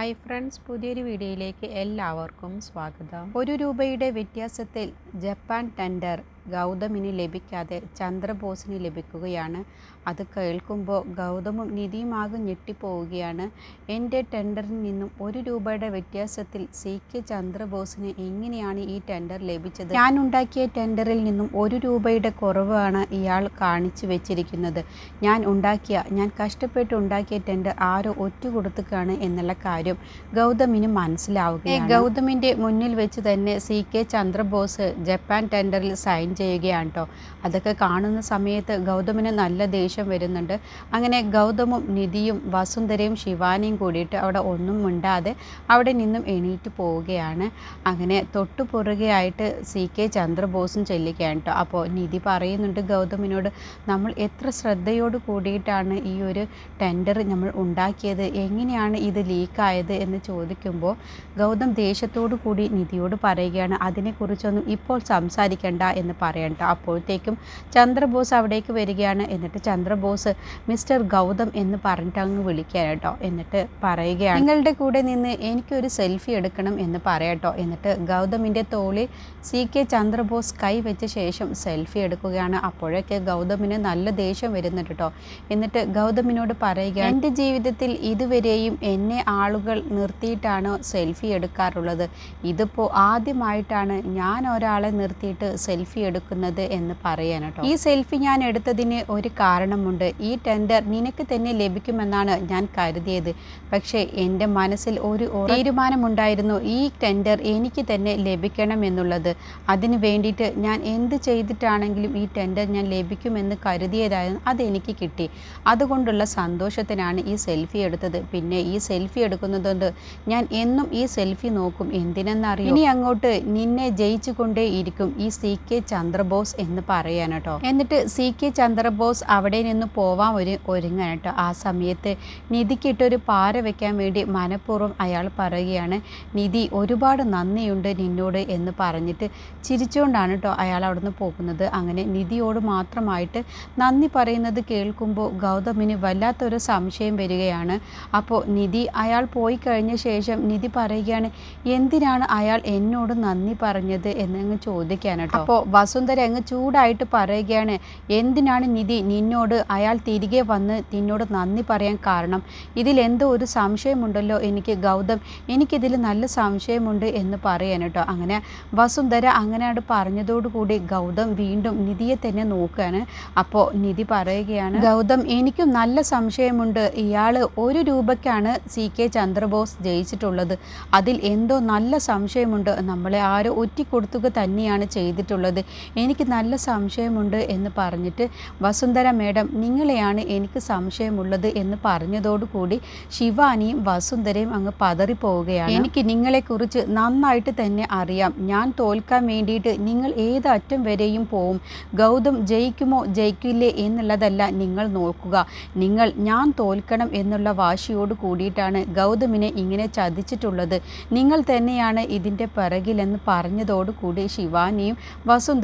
Hi friends പുതിയൊരു വീഡിയോയിലേക്ക് എല്ലാവർക്കും സ്വാഗതം. ഒരു രൂപയുടെ വ്യത്യാസത്തിൽ ജപ്പാൻ ടെൻഡർ ഗൗതമിന് ലഭിക്കാതെ ചന്ദ്രബോസിന് ലഭിക്കുകയാണ്. അത് കേൾക്കുമ്പോൾ ഗൗതമും നിധിയുമാകും ഞെട്ടിപ്പോവുകയാണ്. എന്റെ ടെൻഡറിൽ നിന്നും ഒരു രൂപയുടെ വ്യത്യാസത്തിൽ സി കെ ചന്ദ്രബോസിന് എങ്ങനെയാണ് ഈ ടെൻഡർ ലഭിച്ചത്? ഞാൻ ഉണ്ടാക്കിയ ടെൻഡറിൽ നിന്നും ഒരു രൂപയുടെ കുറവാണ് ഇയാൾ കാണിച്ചു വെച്ചിരിക്കുന്നത്. ഞാൻ ഉണ്ടാക്കിയ ഞാൻ കഷ്ടപ്പെട്ട് ഉണ്ടാക്കിയ ടെൻഡർ ആരോ ഒറ്റ കൊടുത്തുകയാണ് എന്നുള്ള കാര്യം ഗൗതമിന് മനസ്സിലാവുകയാണ്. ഗൗതമിന്റെ മുന്നിൽ വെച്ച് തന്നെ C K Chandrabose Japan ടെൻഡറിൽ sign ചെയ്യുകയാണ് കേട്ടോ അതൊക്കെ കാണുന്ന സമയത്ത് ഗൗതമിന് നല്ല ദേഷ്യം വരുന്നുണ്ട്. അങ്ങനെ ഗൗതമും നിധിയും വസുന്ധരയും ശിവാനിയും കൂടിയിട്ട് അവിടെ ഒന്നും മിണ്ടാതെ അവിടെ നിന്നും എണീറ്റ് പോവുകയാണ്. അങ്ങനെ തൊട്ടു പുറകെയായിട്ട് സി കെ ചന്ദ്രബോസും ചെല്ലുകയാണ് കേട്ടോ അപ്പോൾ നിധി പറയുന്നുണ്ട് ഗൗതമിനോട് നമ്മൾ എത്ര ശ്രദ്ധയോട് കൂടിയിട്ടാണ് ഈ ഒരു ടെൻഡർ നമ്മൾ ഉണ്ടാക്കിയത്? എങ്ങനെയാണ് ഇത് ലീക്കായത്? എന്ന് ചോദിക്കുമ്പോൾ ഗൗതം ദേഷ്യത്തോടു കൂടി നിധിയോട് പറയുകയാണ് അതിനെക്കുറിച്ചൊന്നും ഇപ്പോൾ സംസാരിക്കണ്ട എന്ന് പറയണ്ട അപ്പോഴത്തേക്കും ചന്ദ്രബോസ് അവിടേക്ക് വരികയാണ്. എന്നിട്ട് ചന്ദ്രബോസ് മിസ്റ്റർ ഗൗതം എന്ന് പറഞ്ഞിട്ട് അങ്ങ് വിളിക്കാൻ കേട്ടോ എന്നിട്ട് പറയുകയാണ് നിങ്ങളുടെ കൂടെ നിന്ന് എനിക്കൊരു സെൽഫി എടുക്കണം എന്ന് പറയട്ടോ എന്നിട്ട് ഗൗതമിന്റെ തോളിൽ സി കെ ചന്ദ്രബോസ് കൈ വെച്ച ശേഷം സെൽഫി എടുക്കുകയാണ്. അപ്പോഴൊക്കെ ഗൗതമിന് നല്ല ദേഷ്യം വരുന്നുണ്ട് കേട്ടോ എന്നിട്ട് ഗൗതമിനോട് പറയുക എന്റെ ജീവിതത്തിൽ ഇതുവരെയും എന്നെ ആളുകൾ നിർത്തിയിട്ടാണ് സെൽഫി എടുക്കാറുള്ളത്. ഇതിപ്പോൾ ആദ്യമായിട്ടാണ് ഞാൻ ഒരാളെ നിർത്തിയിട്ട് സെൽഫി എടുക്കുന്നത് എന്ന് പറയാൻ കേട്ടോ ഈ സെൽഫി ഞാൻ എടുത്തതിന് ഒരു കാരണമുണ്ട്. ഈ ടെൻഡർ നിനക്ക് തന്നെ ലഭിക്കുമെന്നാണ് ഞാൻ കരുതിയത്. പക്ഷേ എന്റെ മനസ്സിൽ ഒരു തീരുമാനമുണ്ടായിരുന്നു ഈ ടെൻഡർ എനിക്ക് തന്നെ ലഭിക്കണം എന്നുള്ളത് അതിന് വേണ്ടിയിട്ട് ഞാൻ എന്ത് ചെയ്തിട്ടാണെങ്കിലും ഈ ടെൻഡർ ഞാൻ ലഭിക്കുമെന്ന് കരുതിയതായിരുന്നു. അതെനിക്ക് കിട്ടി. അതുകൊണ്ടുള്ള സന്തോഷത്തിനാണ് ഈ സെൽഫി എടുത്തത്. പിന്നെ ഈ സെൽഫി എടുക്കുന്നതുകൊണ്ട് ഞാൻ എന്നും ഈ സെൽഫി നോക്കും. എന്തിനെന്നറിയാം? ഇനി അങ്ങോട്ട് നിന്നെ ജയിച്ചു കൊണ്ടേ ഇരിക്കും ഈ സി കെ ചന്ദ്രബോസ് എന്ന് പറയാൻ കേട്ടോ. എന്നിട്ട് സി കെ ചന്ദ്രബോസ് അവിടെ നിന്ന് പോവാൻ ഒരു ഒരുങ്ങാൻ കേട്ടോ. ആ സമയത്ത് നിധിക്കിട്ടൊരു പാര വെക്കാൻ വേണ്ടി മനഃപൂർവം അയാൾ പറയുകയാണ് നിധി ഒരുപാട് നന്ദിയുണ്ട് നിന്നോട് എന്ന് പറഞ്ഞിട്ട് ചിരിച്ചുകൊണ്ടാണ് കേട്ടോ അയാൾ അവിടുന്ന് പോകുന്നത്. അങ്ങനെ നിധിയോട് മാത്രമായിട്ട് നന്ദി പറയുന്നത് കേൾക്കുമ്പോൾ ഗൗതമിന് വല്ലാത്തൊരു സംശയം വരികയാണ്. അപ്പോൾ നിധി അയാൾ പോയി കഴിഞ്ഞ ശേഷം നിധി പറയുകയാണ് എന്തിനാണ് അയാൾ എന്നോട് നന്ദി പറഞ്ഞത്? എന്നങ്ങ് ചോദിക്കാൻ കേട്ടോ. അപ്പോൾ വസുന്ധര അങ്ങ് ചൂടായിട്ട് പറയുകയാണ് എന്തിനാണ് നിധി നിന്നോട് അയാൾ തിരികെ വന്ന് നിന്നോട് നന്ദി പറയാൻ കാരണം? ഇതിൽ എന്തോ ഒരു സംശയമുണ്ടല്ലോ എനിക്ക് ഗൗതം. എനിക്കിതിൽ നല്ല സംശയമുണ്ട് എന്ന് പറയാൻ കേട്ടോ. അങ്ങനെ വസുന്ധര അങ്ങനെയാണ് പറഞ്ഞതോടുകൂടി ഗൗതം വീണ്ടും നിധിയെ തന്നെ നോക്കുകയാണ്. അപ്പോൾ നിധി പറയുകയാണ് ഗൗതം എനിക്കും നല്ല സംശയമുണ്ട്. ഇയാൾ ഒരു രൂപയ്ക്കാണ് സി കെ ചന്ദ്രബോസ് ജയിച്ചിട്ടുള്ളത്. അതിൽ എന്തോ നല്ല സംശയമുണ്ട്. നമ്മളെ ആരോ ഒറ്റിക്കൊടുത്തുക തന്നെയാണ് ചെയ്തിട്ടുള്ളത്. എനിക്ക് നല്ല സംശയമുണ്ട് എന്ന് പറഞ്ഞിട്ട് വസുന്ധര മേഡം നിങ്ങളെയാണ് എനിക്ക് സംശയമുള്ളത് എന്ന് പറഞ്ഞതോടുകൂടി ശിവാനിയും വസുന്ധരയും അങ്ങ് പതറിപ്പോവുകയാണ്. എനിക്ക് നിങ്ങളെക്കുറിച്ച് നന്നായിട്ട് തന്നെ അറിയാം. ഞാൻ തോൽക്കാൻ വേണ്ടിയിട്ട് നിങ്ങൾ ഏത് അറ്റം വരെയും പോവും. ഗൗതം ജയിക്കുമോ ജയിക്കില്ലേ എന്നുള്ളതല്ല നിങ്ങൾ നോക്കുക. നിങ്ങൾ ഞാൻ തോൽക്കണം എന്നുള്ള വാശിയോട് കൂടിയിട്ടാണ് ഗൗതമിനെ ഇങ്ങനെ ചതിച്ചിട്ടുള്ളത്. നിങ്ങൾ തന്നെയാണ് ഇതിന്റെ പിറകിലെന്ന് പറഞ്ഞതോടുകൂടി ശിവാനിയും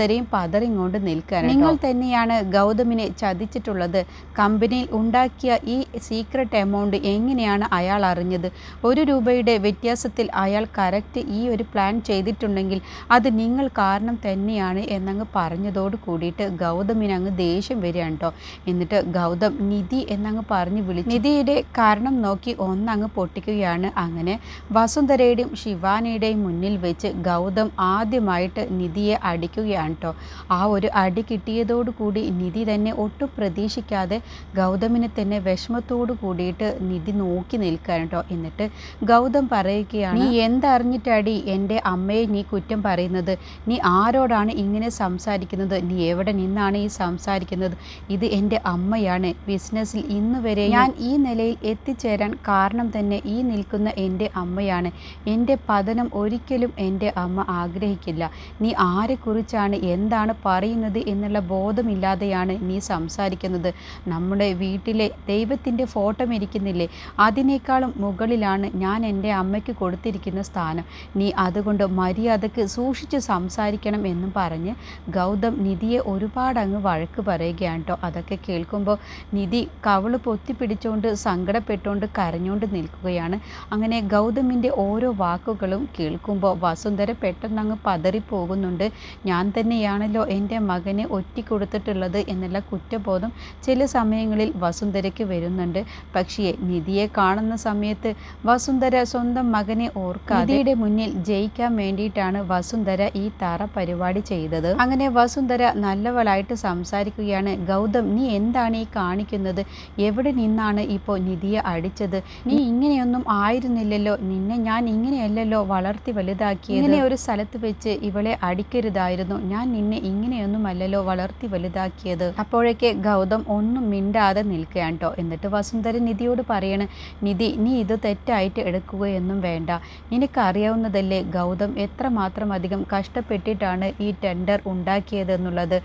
വസുന്ധരയും പതറിങ്ങോണ്ട് നിൽക്കാൻ നിങ്ങൾ തന്നെയാണ് ഗൗതമിനെ ചതിച്ചിട്ടുള്ളത്. കമ്പനിയിൽ ഉണ്ടാക്കിയ ഈ സീക്രട്ട് എമൗണ്ട് എങ്ങനെയാണ് അയാൾ അറിഞ്ഞത്? ഒരു രൂപയുടെ വ്യത്യാസത്തിൽ അയാൾ കറക്റ്റ് ഈ ഒരു പ്ലാൻ ചെയ്തിട്ടുണ്ടെങ്കിൽ അത് നിങ്ങൾ കാരണം തന്നെയാണ് എന്നങ്ങ് പറഞ്ഞതോട് കൂടിയിട്ട് ഗൗതമിന് അങ്ങ് ദേഷ്യം വരികയാണ് കേട്ടോ. എന്നിട്ട് ഗൗതം നിധി എന്നങ്ങ് പറഞ്ഞ് വിളിച്ചു. നിധിയുടെ കാരണം നോക്കി ഒന്നങ്ങ് പൊട്ടിക്കുകയാണ്. അങ്ങനെ വസുന്ധരയുടെയും ശിവാനിയുടെയും മുന്നിൽ വെച്ച് ഗൗതം ആദ്യമായിട്ട് നിധിയെ അടിക്കുകയാണ്. കേട്ടോ. ആ ഒരു അടി കിട്ടിയതോടു കൂടി നിധി തന്നെ ഒട്ടും പ്രതീക്ഷിക്കാതെ ഗൗതമിനെ തന്നെ വിഷമത്തോടു കൂടിയിട്ട് നിധി നോക്കി നിൽക്കുകയാണ് കേട്ടോ. എന്നിട്ട് ഗൗതം പറയുകയാണ് നീ എന്തറിഞ്ഞിട്ടടി എന്റെ അമ്മയെ നീ കുറ്റം പറയുന്നത്. നീ ആരോടാണ് ഇങ്ങനെ സംസാരിക്കുന്നത്? നീ എവിടെ നിന്നാണ് ഈ സംസാരിക്കുന്നത്? ഇത് എന്റെ അമ്മയാണ്. ബിസിനസ്സിൽ ഇന്ന് വരെ ഞാൻ ഈ നിലയിൽ എത്തിച്ചേരാൻ കാരണം തന്നെ ഈ നിൽക്കുന്ന എന്റെ അമ്മയാണ്. എന്റെ പതനം ഒരിക്കലും എന്റെ അമ്മ ആഗ്രഹിക്കില്ല. നീ ആരെക്കുറിച്ചാണ് എന്താണ് പറയുന്നത് എന്നുള്ള ബോധമില്ലാതെയാണ് നീ സംസാരിക്കുന്നത്. നമ്മുടെ വീട്ടിലെ ദൈവത്തിന്റെ ഫോട്ടോ ഇരിക്കുന്നില്ലേ? അതിനേക്കാളും മുകളിലാണ് ഞാൻ എന്റെ അമ്മയ്ക്ക് കൊടുത്തിരിക്കുന്ന സ്ഥാനം. നീ അതുകൊണ്ട് മര്യാദയ്ക്ക് സൂക്ഷിച്ച് സംസാരിക്കണം എന്നും പറഞ്ഞ് ഗൗതം നിധിയെ ഒരുപാട് അങ്ങ് വഴക്ക് പറയുകയാണ് കേട്ടോ. അതൊക്കെ കേൾക്കുമ്പോൾ നിധി കവൾ പൊത്തിപ്പിടിച്ചുകൊണ്ട് സങ്കടപ്പെട്ടുകൊണ്ട് കരഞ്ഞുകൊണ്ട് നിൽക്കുകയാണ്. അങ്ങനെ ഗൗതമിന്റെ ഓരോ വാക്കുകളും കേൾക്കുമ്പോൾ വസുന്ധര പെട്ടെന്ന് അങ്ങ് പതറിപ്പോകുന്നുണ്ട്. ഞാൻ തന്നെയാണല്ലോ എന്റെ മകനെ ഒറ്റിക്കൊടുത്തിട്ടുള്ളത് എന്നുള്ള കുറ്റബോധം ചില സമയങ്ങളിൽ വസുന്ധരയ്ക്ക് വരുന്നുണ്ട്. പക്ഷേ നിധിയെ കാണുന്ന സമയത്ത് വസുന്ധര സ്വന്തം മകനെ ഓർക്കാതെ നിധിയുടെ മുന്നിൽ ജയിക്കാൻ വേണ്ടിയിട്ടാണ് വസുന്ധര ഈ തറ പരിപാടി ചെയ്തത്. അങ്ങനെ വസുന്ധര നല്ലവളായിട്ട് സംസാരിക്കുകയാണ്. ഗൗതം നീ എന്താണ് ഈ കാണിക്കുന്നത്? എവിടെ നിന്നാണ് ഇപ്പോൾ നിധിയെ അടിച്ചത്? നീ ഇങ്ങനെയൊന്നും ആയിരുന്നില്ലല്ലോ. നിന്നെ ഞാൻ ഇങ്ങനെയല്ലല്ലോ വളർത്തി വലുതാക്കി ഇങ്ങനെ ഒരു സ്ഥലത്ത് വെച്ച് ഇവളെ അടിക്കരുതായിരുന്നു. ഞാൻ നിന്നെ ഇങ്ങനെയൊന്നും അല്ലല്ലോ വളർത്തി വലുതാക്കിയത്. അപ്പോഴേക്ക് ഗൗതം ഒന്നും മിണ്ടാതെ നിൽക്കുകയാണ് കേട്ടോ എന്നിട്ട് വസുന്ധര നിധിയോട് പറയണ് നിധി നീ ഇത് തെറ്റായിട്ട് എടുക്കുകയൊന്നും വേണ്ട. നിനക്കറിയാവുന്നതല്ലേ ഗൗതം എത്രമാത്രം അധികം കഷ്ടപ്പെട്ടിട്ടാണ് ഈ ടെൻഡർ ഉണ്ടാക്കിയതെന്നുള്ളത്.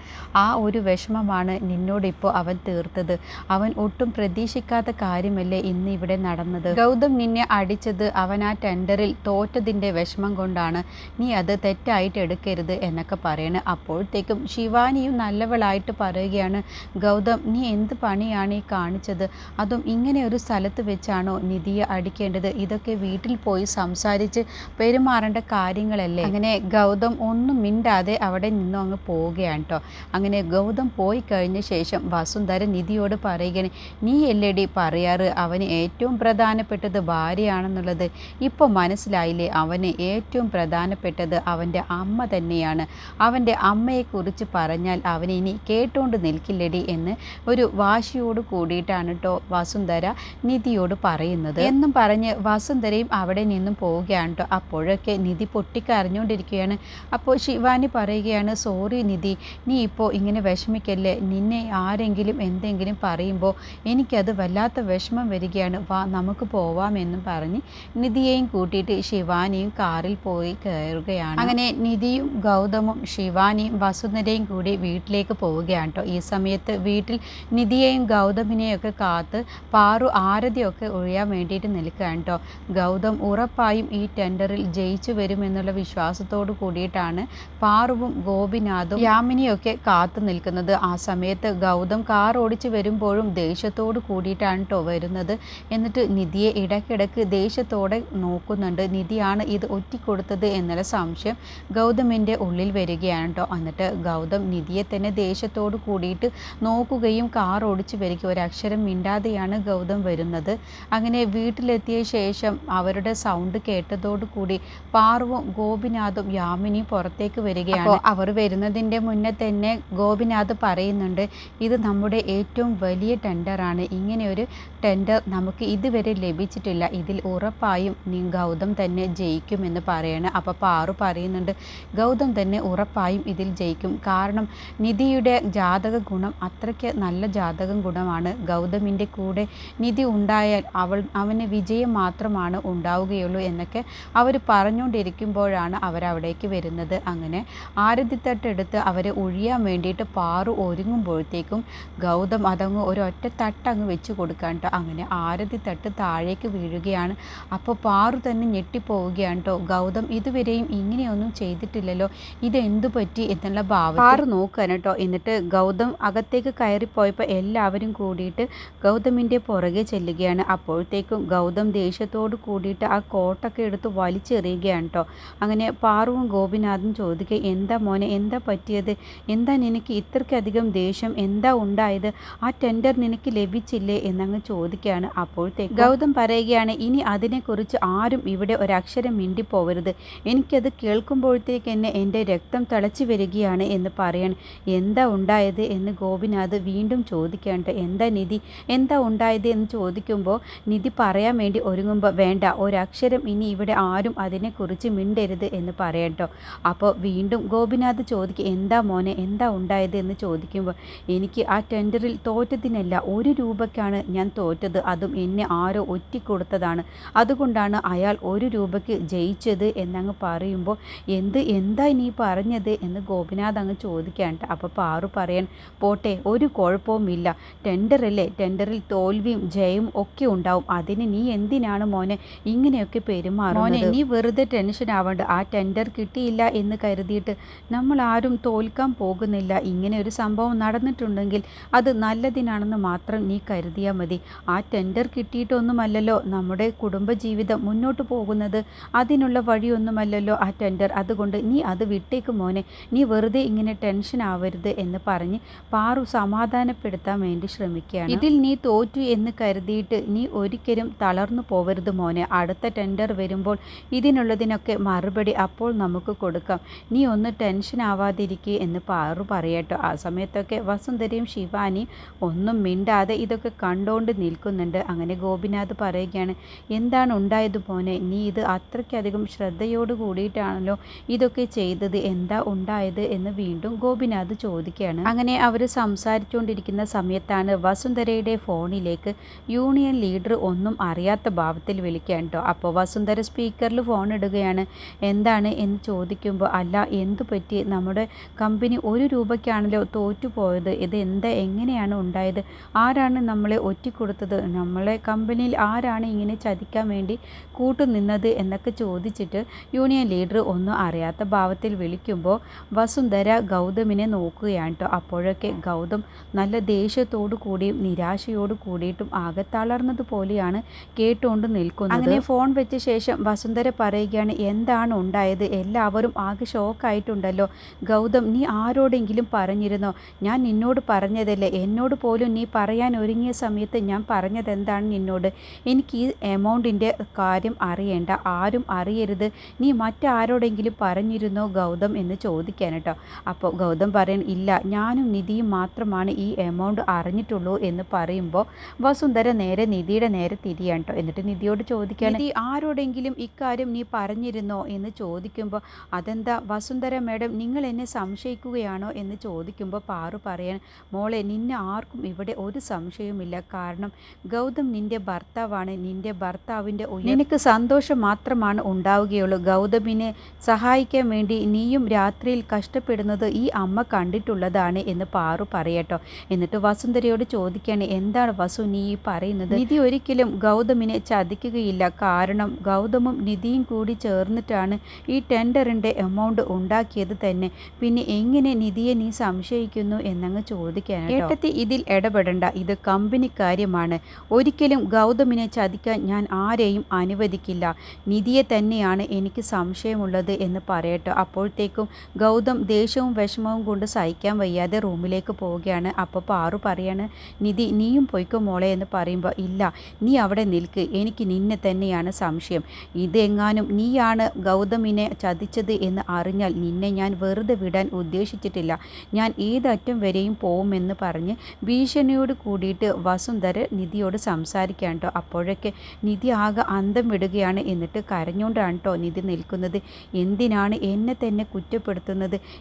ആ ഒരു വിഷമമാണ് നിന്നോടിപ്പോൾ അവൻ തീർത്തത്. അവൻ ഒട്ടും പ്രതീക്ഷിക്കാത്ത കാര്യമല്ലേ ഇന്ന് ഇവിടെ നടന്നത്. ഗൗതം നിന്നെ അടിച്ചത് അവൻ ആ ടെൻഡറിൽ തോറ്റതിന്റെ വിഷമം കൊണ്ടാണ്. നീ അത് തെറ്റായിട്ട് എടുക്കരുത് എന്നൊക്കെ പറയണ്. അപ്പോഴത്തേക്കും ശിവാനിയും നല്ലവളായിട്ട് പറയുകയാണ് ഗൗതം നീ എന്ത് പണിയാണ് ഈ കാണിച്ചത്? അതും ഇങ്ങനെ ഒരു സ്ഥലത്ത് വെച്ചാണോ നിധിയെ അടിക്കേണ്ടത്? ഇതൊക്കെ വീട്ടിൽ പോയി സംസാരിച്ച് പെരുമാറേണ്ട കാര്യങ്ങളല്ലേ? അങ്ങനെ ഗൗതം ഒന്നും മിണ്ടാതെ അവിടെ നിന്നും അങ്ങ് പോവുകയാണ് കേട്ടോ അങ്ങനെ ഗൗതം പോയി കഴിഞ്ഞ ശേഷം വസുന്ധര നിധിയോട് പറയുകയാണ് നീ എല്ലടി പറയാറ്? അവന് ഏറ്റവും പ്രധാനപ്പെട്ടത് ഭാര്യയാണെന്നുള്ളത്. ഇപ്പോൾ മനസ്സിലായില്ലേ? അവന് ഏറ്റവും പ്രധാനപ്പെട്ടത് അവന്റെ അമ്മ തന്നെയാണ്. അവന്റെ അമ്മയെക്കുറിച്ച് പറഞ്ഞാൽ അവനിനി കേട്ടുകൊണ്ട് നിൽക്കില്ലടി എന്ന് ഒരു വാശിയോട് കൂടിയിട്ടാണ് കേട്ടോ വസുന്ധര നിധിയോട് പറയുന്നത്. എന്നും പറഞ്ഞ് വസുന്ധരയും അവിടെ നിന്നും പോവുകയാണ് കേട്ടോ അപ്പോഴൊക്കെ നിധി പൊട്ടിക്കരഞ്ഞുകൊണ്ടിരിക്കുകയാണ് അപ്പോൾ ശിവാനി പറയുകയാണ് സോറി നിധി നീ ഇപ്പോൾ ഇങ്ങനെ വിഷമിക്കല്ലേ? നിന്നെ ആരെങ്കിലും എന്തെങ്കിലും പറയുമ്പോൾ എനിക്കത് വല്ലാത്ത വിഷമം വരികയാണ്. വാ നമുക്ക് പോവാമെന്നും പറഞ്ഞ് നിധിയെയും കൂട്ടിയിട്ട് ശിവാനിയും കാറിൽ പോയി കയറുകയാണ്. അങ്ങനെ നിധിയും ഗൗതമും ശിവാനിയും വസുന്ധരയും കൂടി വീട്ടിലേക്ക് പോവുകയാണ് കേട്ടോ ഈ സമയത്ത് വീട്ടിൽ നിധിയെയും ഗൗതമിനെയും ഒക്കെ കാത്ത് പാറു ആരതിയൊക്കെ ഒഴിയാൻ വേണ്ടിയിട്ട് നിൽക്കുകയാണ് കേട്ടോ ഗൗതം ഉറപ്പായും ഈ ടെൻഡറിൽ ജയിച്ചു വരുമെന്നുള്ള വിശ്വാസത്തോട് കൂടിയിട്ടാണ് പാറുവും ഗോപിനാഥും യാമിനിയൊക്കെ കാത്തു നിൽക്കുന്നത്. ആ സമയത്ത് ഗൗതം കാർ ഓടിച്ചു വരുമ്പോഴും ദേഷ്യത്തോട് കൂടിയിട്ടാണ് കേട്ടോ വരുന്നത്. എന്നിട്ട് നിധിയെ ഇടയ്ക്കിടയ്ക്ക് ദേഷ്യത്തോടെ നോക്കുന്നുണ്ട്. നിധിയാണ് ഇത് ഒറ്റിക്കൊടുത്തത് എന്നുള്ള സംശയം. ഗൗതമിന്റെ ഉള്ളിൽ വരികയാണ് കേട്ടോ എന്നിട്ട് ഗൗതം നിധിയെ തന്നെ ദേഷ്യത്തോട് കൂടിയിട്ട് നോക്കുകയും കാർ ഓടിച്ച് വരിക ഒരക്ഷരം മിണ്ടാതെയാണ് ഗൗതം വരുന്നത്. അങ്ങനെ വീട്ടിലെത്തിയ ശേഷം അവരുടെ സൗണ്ട് കേട്ടതോടു കൂടി പാർവും ഗോപിനാഥും യാമിനിയും പുറത്തേക്ക് വരികയാണ്. അവർ വരുന്നതിന്റെ മുന്നേ തന്നെ ഗോപിനാഥ് പറയുന്നുണ്ട് ഇത് നമ്മുടെ ഏറ്റവും വലിയ ടെൻഡറാണ് ഇങ്ങനെയൊരു ടെൻഡർ നമുക്ക് ഇതുവരെ ലഭിച്ചിട്ടില്ല. ഇതിൽ ഉറപ്പായും നീ ഗൗതം തന്നെ ജയിക്കുമെന്ന് പറയണം. അപ്പോൾ പാറു പറയുന്നുണ്ട് ഗൗതം തന്നെ ഉറപ്പായും ഇതിൽ ജയിക്കും. കാരണം നിധിയുടെ ജാതക ഗുണം അത്രയ്ക്ക് നല്ല ജാതകം ഗുണമാണ്. ഗൗതമിന്റെ കൂടെ നിധി ഉണ്ടായാൽ അവൾ അവന് വിജയം മാത്രമാണ് ഉണ്ടാവുകയുള്ളൂ എന്നൊക്കെ അവർ പറഞ്ഞുകൊണ്ടിരിക്കുമ്പോഴാണ് അവരവിടേക്ക് വരുന്നത്. അങ്ങനെ ആരതിത്തട്ടെടുത്ത് അവരെ ഒഴിയാൻ വേണ്ടിയിട്ട് പാറു ഒരുങ്ങുമ്പോഴത്തേക്കും ഗൗതം അതങ്ങ് ഒരൊറ്റ തട്ടങ്ങ് വെച്ച് കൊടുക്കാൻ കേട്ടോ അങ്ങനെ ആരതി തട്ട് താഴേക്ക് വീഴുകയാണ്. അപ്പോൾ പാറു തന്നെ ഞെട്ടിപ്പോവുകയാണ് കേട്ടോ ഗൗതം ഇതുവരെയും ഇങ്ങനെയൊന്നും ചെയ്തിട്ടില്ലല്ലോ. ഇതെന്തു പറ്റി? എന്നുള്ള ഭാവം ആറ് നോക്കാൻ കേട്ടോ. എന്നിട്ട് ഗൗതം അകത്തേക്ക് കയറിപ്പോയപ്പോൾ എല്ലാവരും കൂടിയിട്ട് ഗൗതമിന്റെ പുറകെ ചെല്ലുകയാണ്. അപ്പോഴത്തേക്കും ഗൗതം ദേഷ്യത്തോട് കൂടിയിട്ട് ആ കോട്ടൊക്കെ എടുത്ത് വലിച്ചെറിയുകയാണ് കേട്ടോ. അങ്ങനെ പാറുവും ഗോപിനാഥും ചോദിക്കുക എന്താ മോനെ എന്താ പറ്റിയത്? എന്താ നിനക്ക് ഇത്രയ്ക്കധികം ദേഷ്യം? എന്താ ഉണ്ടായത്? ആ ടെൻഡർ നിനക്ക് ലഭിച്ചില്ലേ? എന്നങ്ങ് ചോദിക്കുകയാണ് അപ്പോഴത്തേക്ക് ഗൗതം പറയുകയാണ് ഇനി അതിനെക്കുറിച്ച് ആരും ഇവിടെ ഒരക്ഷരം മിണ്ടിപ്പോവരുത്. എനിക്കത് കേൾക്കുമ്പോഴത്തേക്ക് തന്നെ എന്റെ രക്തം തിളച്ചു വരികയാണ് എന്ന് പറയണം. എന്താ ഉണ്ടായത് എന്ന് ഗോപിനാഥ് വീണ്ടും ചോദിക്കേണ്ട. എന്താ നിധി? എന്താ ഉണ്ടായത് എന്ന് ചോദിക്കുമ്പോൾ നിധി പറയാൻ വേണ്ടി ഒരുങ്ങുമ്പോൾ വേണ്ട ഒരക്ഷരം ഇനി ഇവിടെ ആരും അതിനെക്കുറിച്ച് മിണ്ടരുത് എന്ന് പറയട്ടോ. അപ്പോൾ വീണ്ടും ഗോപിനാഥ് ചോദിക്കുക എന്താ മോനെ എന്താ ഉണ്ടായത് എന്ന് ചോദിക്കുമ്പോൾ എനിക്ക് ആ ടെൻഡറിൽ തോറ്റതിനല്ല ഒരു രൂപയ്ക്കാണ് ഞാൻ തോറ്റത് അതും എന്നെ ആരോ ഒറ്റിക്കൊടുത്തതാണ്. അതുകൊണ്ടാണ് അയാൾ ഒരു രൂപയ്ക്ക് ജയിച്ചത് എന്നങ്ങ് പറയുമ്പോൾ എന്ത് എന്താ നീ പറഞ്ഞത് എന്ന് ഗോപിനാഥ് അങ്ങ് ചോദിക്കാണ്ട് അപ്പോൾ പാറു പറയാൻ പോട്ടെ ഒരു കുഴപ്പവുമില്ല. ടെൻഡറല്ലേ ടെൻഡറിൽ തോൽവിയും ജയവും ഒക്കെ ഉണ്ടാവും. അതിന് നീ എന്തിനാണ് മോനെ ഇങ്ങനെയൊക്കെ പെരുമാറുന്നത്? മോനെ നീ വെറുതെ ടെൻഷൻ ആവണ്ട. ആ ടെൻഡർ കിട്ടിയില്ല എന്ന് കരുതിയിട്ട് നമ്മൾ ആരും തോൽക്കാൻ പോകുന്നില്ല. ഇങ്ങനെ ഒരു സംഭവം നടന്നിട്ടുണ്ടെങ്കിൽ അത് നല്ലതിനാണെന്ന് മാത്രം നീ കരുതിയാൽ മതി. ആ ടെൻഡർ കിട്ടിയിട്ടൊന്നുമല്ലല്ലോ. നമ്മുടെ കുടുംബജീവിതം മുന്നോട്ട് പോകുന്നത്. അതിനുള്ള വഴിയൊന്നുമല്ലല്ലോ ആ ടെൻഡർ. അതുകൊണ്ട് നീ അത് വിട്ടേക്ക് മോനെ. നീ വെറുതെ ഇങ്ങനെ ടെൻഷൻ ആവരുത് എന്ന് പറഞ്ഞ് പാറു സമാധാനപ്പെടുത്താൻ വേണ്ടി ശ്രമിക്കുകയാണ്. ഇതിൽ നീ തോറ്റു എന്ന് കരുതിയിട്ട് നീ ഒരിക്കലും തളർന്നു പോവരുത് മോനെ. അടുത്ത ടെൻഡർ വരുമ്പോൾ ഇതിനുള്ളതിനൊക്കെ മറുപടി അപ്പോൾ നമുക്ക് കൊടുക്കാം. നീ ഒന്ന് ടെൻഷൻ ആവാതിരിക്കുക എന്ന് പാറു പറയട്ടോ. ആ സമയത്തൊക്കെ വസുന്ധരയും ശിവാനിയും ഒന്നും മിണ്ടാതെ ഇതൊക്കെ കണ്ടുകൊണ്ട് നിൽക്കുന്നുണ്ട്. അങ്ങനെ ഗോപിനാഥ് പറയുകയാണ് എന്താണ് ഉണ്ടായത് മോനെ? നീ ഇത് അത്രയ്ക്കധികം ശ്രദ്ധയോട് കൂടിയിട്ടാണല്ലോ ഇതൊക്കെ ചെയ്തത്. എന്താ ഉണ്ടായത് എന്ന് വീണ്ടും ഗോപിനാഥ് ചോദിക്കുകയാണ്. അങ്ങനെ അവർ സംസാരിച്ചുകൊണ്ടിരിക്കുന്ന സമയത്താണ് വസുന്ധരയുടെ ഫോണിലേക്ക് യൂണിയൻ ലീഡർ ഒന്നും അറിയാത്ത ഭാവത്തിൽ വിളിക്കുകയാണ് കേട്ടോ അപ്പോൾ വസുന്ധര സ്പീക്കറിൽ ഫോൺ ഇടുകയാണ്. എന്താണ് എന്ന് ചോദിക്കുമ്പോൾ അല്ല എന്തു പറ്റി? നമ്മുടെ കമ്പനി ഒരു രൂപയ്ക്കാണല്ലോ തോറ്റുപോയത് ഇത് എന്താ എങ്ങനെയാണ് ഉണ്ടായത്? ആരാണ് നമ്മളെ ഒറ്റിക്കൊടുത്തത്? നമ്മളെ കമ്പനിയിൽ ആരാണ് ഇങ്ങനെ ചതിക്കാൻ വേണ്ടി കൂട്ടുനിന്നത്? എന്നൊക്കെ ചോദിച്ചിട്ട് യൂണിയൻ ലീഡർ ഒന്നും അറിയാത്ത ഭാവത്തിൽ വിളിക്കുമ്പോൾ വസുന്ധര ഗൗതമിനെ നോക്കുകയാണ് കേട്ടോ അപ്പോഴൊക്കെ ഗൗതം നല്ല ദേഷ്യത്തോടു കൂടിയും നിരാശയോട് കൂടിയിട്ടും ആകെ തളർന്നതുപോലെയാണ് കേട്ടുകൊണ്ട് നിൽക്കുന്നത്. അങ്ങനെ ഫോൺ വെച്ച ശേഷം വസുന്ധര പറയുകയാണ് എന്താണ് ഉണ്ടായത്? എല്ലാവരും ആകെ ഷോക്കായിട്ടുണ്ടല്ലോ. ഗൗതം നീ ആരോടെങ്കിലും പറഞ്ഞിരുന്നോ? ഞാൻ നിന്നോട് പറഞ്ഞതല്ലേ? എന്നോട് പോലും നീ പറയാൻ ഒരുങ്ങിയ സമയത്ത് ഞാൻ പറഞ്ഞത് എന്താണ് നിന്നോട്? എനിക്ക് ഈ എമൗണ്ടിന്റെ കാര്യം അറിയേണ്ട. ആരും അറിയരുത്. നീ മറ്റാരോടെങ്കിലും പറഞ്ഞിരുന്നോ ഗൗതം? എന്ന് ചോദിക്കാൻ കേട്ടോ അപ്പോൾ ഗൗതം പറയാൻ ഇല്ല ഞാനും നിധിയും മാത്രമാണ് ഈ എമൗണ്ട് അറിഞ്ഞിട്ടുള്ളൂ എന്ന് പറയുമ്പോൾ വസുന്ധര നേരെ നിധിയുടെ നേരെ തിരിയാണ് കേട്ടോ എന്നിട്ട് നിധിയോട് ചോദിക്കുകയാണ് നിധി ആരോടെങ്കിലും ഇക്കാര്യം നീ പറഞ്ഞിരുന്നോ എന്ന് ചോദിക്കുമ്പോൾ അതെന്താ വസുന്ധര മേഡം നിങ്ങൾ എന്നെ സംശയിക്കുകയാണോ? എന്ന് ചോദിക്കുമ്പോൾ പാറു പറയാൻ മോളെ നിന്നെ ആർക്കും ഇവിടെ ഒരു സംശയവുമില്ല. കാരണം ഗൗതം നിന്റെ ഭർത്താവാണ്. നിന്റെ ഭർത്താവിന്റെ നിനക്ക് സന്തോഷം മാത്രമാണ് ഉണ്ടാവുകയുള്ളൂ. ഗൗതമിനെ സഹായിക്കാൻ വേണ്ടി നീയും രാത്രിയിൽ കഷ്ടപ്പെടുന്നത് ഈ അമ്മ കണ്ടിട്ടുള്ളതാണ് എന്ന് പാറു പറയട്ടോ. എന്നിട്ട് വസുന്ധരയോട് ചോദിക്കുകയാണ് എന്താണ് വസു നീ ഈ പറയുന്നത്? നിധി ഒരിക്കലും ഗൗതമിനെ ചതിക്കുകയില്ല. കാരണം ഗൗതമും നിധിയും കൂടി ചേർന്നിട്ടാണ് ഈ ടെൻഡറിന്റെ എമൗണ്ട് ഉണ്ടാക്കിയത് തന്നെ. പിന്നെ എങ്ങനെ നിധിയെ നീ സംശയിക്കുന്നു എന്നങ്ങ് ചോദിക്കാൻ ഏട്ടത്തി ഇതിൽ ഇടപെടണ്ട. ഇത് കമ്പനി കാര്യമാണ്. ഒരിക്കലും ഗൗതമിനെ ചതിക്കാൻ ഞാൻ ആരെയും അനുവദിക്കില്ല. നിധിയെ തന്നെയാണ് എനിക്ക് സംശയമുള്ളത് എന്ന് പറയട്ടോ. അപ്പോഴത്തേക്കും ഗൗതം ദേഷ്യവും വിഷമവും കൊണ്ട് സഹിക്കാൻ വയ്യാതെ റൂമിലേക്ക് പോവുകയാണ്. അപ്പോൾ പാറു പറയാണ് നിധി നീയും പൊയ്ക്കോ മോളെ എന്ന് പറയുമ്പോൾ ഇല്ല നീ അവിടെ നിൽക്ക്. എനിക്ക് നിന്നെ തന്നെയാണ് സംശയം. ഇതെങ്ങാനും നീയാണ് ഗൗതമിനെ ചതിച്ചത് എന്ന് അറിഞ്ഞാൽ നിന്നെ ഞാൻ വെറുതെ വിടാൻ ഉദ്ദേശിച്ചിട്ടില്ല. ഞാൻ ഏതറ്റം വരെയും പോകുമെന്ന് പറഞ്ഞ് ഭീഷണിയോട് കൂടിയിട്ട് വസുന്ധര നിധിയോട് സംസാരിക്കാൻ കേട്ടോ. അപ്പോഴൊക്കെ നിധി ആകെ അന്തം വിടുകയാണ്. എന്നിട്ട് കരഞ്ഞുകൊണ്ടാണ് കേട്ടോ നിധി നിൽക്കുന്നത്. എന്തിനാണ് എന്നെ തന്നെ കുറ്റപ്പെടുത്തുന്നത്?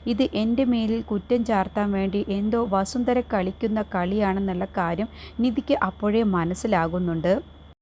ഇത് എന്റെ മേലിൽ കുറ്റം ചാർത്താൻ വേണ്ടി എന്തോ വസുന്ധര കളിക്കുന്ന കളിയാണെന്നുള്ള കാര്യം നിധിക്ക് അപ്പോഴേ മനസ്സിലാകുന്നുണ്ട്.